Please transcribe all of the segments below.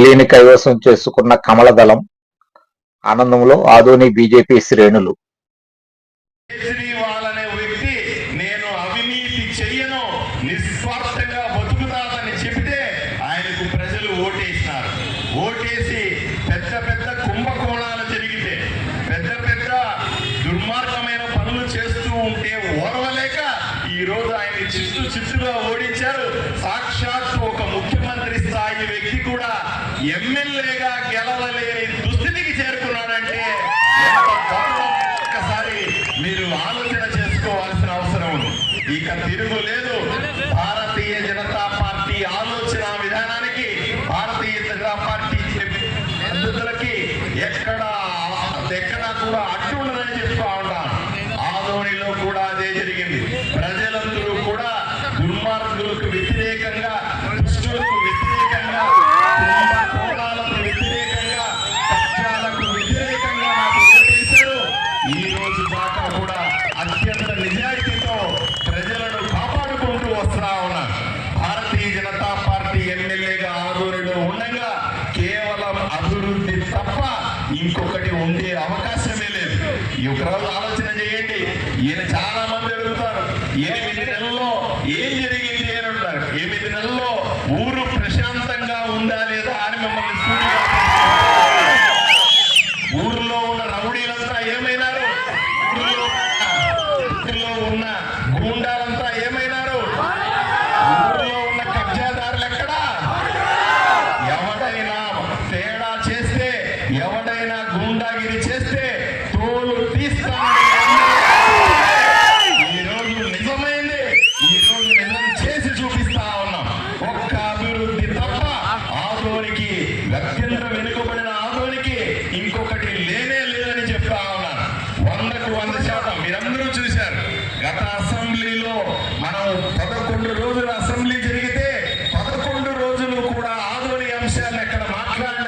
ఢిల్లీని కైవసం చేసుకున్న కమలదళం ఆనందంలో ఆదోని బీజేపీ శ్రేణులు. నేను నిస్వార్థంగా బతుకుతానని చెబితే ఆయనకు ప్రజలు ఓటేసినారు. ఓటేసి పెద్ద పెద్ద కుంభకోణాలు జరిగితే పెద్ద పెద్ద దుర్మార్గమైన పనులు చేస్తూ ఉంటే ఓర్వలేక ఈ రోజు ఆయన చిత్తు చిత్తుగా ఓడించారు. ఎమ్మెల్యేగా గెలవలేని దుస్థితికి చేరుకున్నాడంటే ఎంత ఒక్కసారి మీరు ఆలోచన చేసుకోవాల్సిన అవసరం ఉంది. ఇక తిరుగులేదు భారతీయ జనతా పార్టీ ఆలోచన విధానానికి భారతీయ జనతా పార్టీ పద్ధతులకి ఎక్కడ ఎక్కడా కూడా అడ్డు ఉండదని చెప్తా ఉంటాను ఆదోనిలో కూడా అదే జరిగింది. ప్రజలందరూ కూడా దుర్మార్గులకు వ్యతిరేకంగా ఈ ఆలోచన చేయండి. ఈయన చాలా మంది అడుగుతారు ఎనిమిది నెలల్లో ఏం జరిగింది? అని అంటారు. ఎనిమిది నెలల్లో ఊరు ఒక్క అభివృద్ధి తప్ప ఆదోనికి అత్యంత వెనుకబడిన ఆదోనికి ఇంకొకటి లేనే లేదని చెప్తా ఉన్నాను వందకు వంద శాతం మీరందరూ చూశారు. గత అసెంబ్లీలో మనం పదకొండు రోజులు అసెంబ్లీ జరిగితే పదకొండు రోజులు కూడా ఆదోని అంశాలు ఎక్కడ మాట్లాడి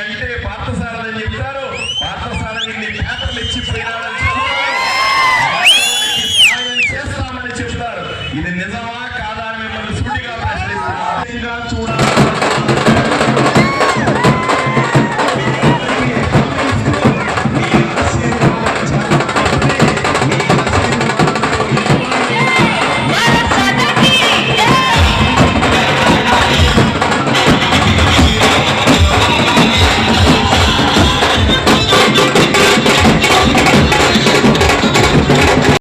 అని అంటే పార్థసారథి చెప్తారు. పార్థసారథి పేపర్లు ఇచ్చిపోయినారు